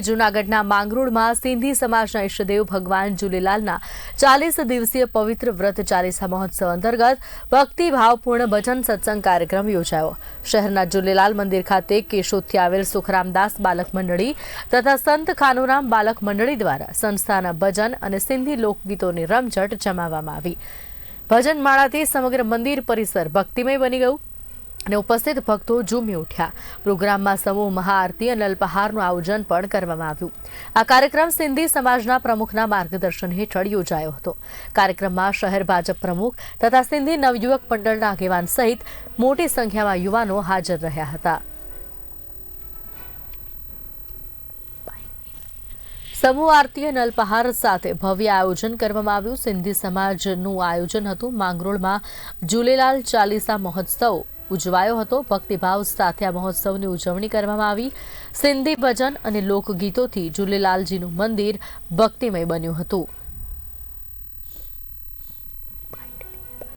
જૂનાગઢના માંગરોળમાં સિંધી સમાજના ઈષ્ટદેવ ભગવાન ઝૂલેલાલના ચાલીસ દિવસીય પવિત્ર વ્રત ચાલીસા મહોત્સવ અંતર્ગત ભક્તિભાવપૂર્ણ ભજન સત્સંગ કાર્યક્રમ યોજાયો. શહેરના ઝૂલેલાલ મંદિર ખાતે કેશોદથી આવેલ સુખરામદાસ બાલક મંડળી તથા સંત ખાનુરામ બાલક મંડળી દ્વારા સંસ્થાના ભજન અને સિંધી લોકગીતોની રમઝટ જમાવવામાં આવી. ભજન માળાથી સમગ્ર મંદિર પરિસર ભક્તિમય બની ગયું. અને ઉપસ્થિત ભક્તો ઝૂમી ઉઠ્યા. પ્રોગ્રામમાં સમૂહ મહાઆરતી અને અલ્પહારનું આયોજન પણ કરવામાં આવ્યું. આ કાર્યક્રમ સિંધી સમાજના પ્રમુખના માર્ગદર્શન હેઠળ યોજાયો હતો. કાર્યક્રમમાં શહેર ભાજપ પ્રમુખ તથા સિંધી નવયુવક મંડળના આગેવાન સહિત મોટી સંખ્યામાં યુવાનો હાજર રહ્યા હતા. સમૂહ આરતી અને અલ્પહાર સાથે ભવ્ય આયોજન કરવામાં આવ્યું. સિંધી સમાજનું આયોજન હતું માંગરોળમાં ઝૂલેલાલ ચાલીસા મહોત્સવ ઉજવાયો હતો. ભક્તિભાવ સાથે આ મહોત્સવની ઉજવણી કરવામાં આવી. સિંધી ભજન અને લોકગીતોથી ઝૂલેલાલજીનું મંદિર ભક્તિમય બન્યું હતું.